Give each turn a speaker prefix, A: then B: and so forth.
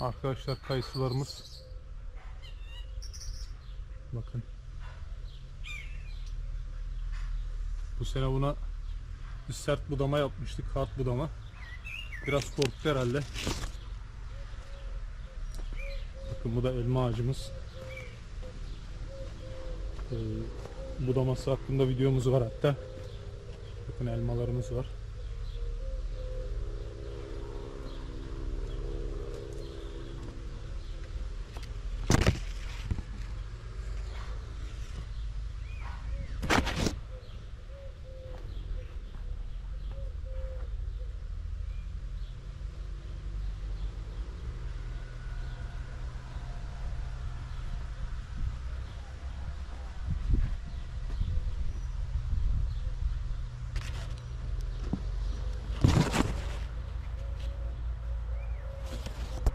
A: Arkadaşlar kayısılarımız. Bakın. Bu sene buna bir sert budama yapmıştık. Hard budama. Biraz korktu herhalde. Bakın bu da elma ağacımız. Ee, budaması hakkında videomuz var hatta. Bakın elmalarımız var.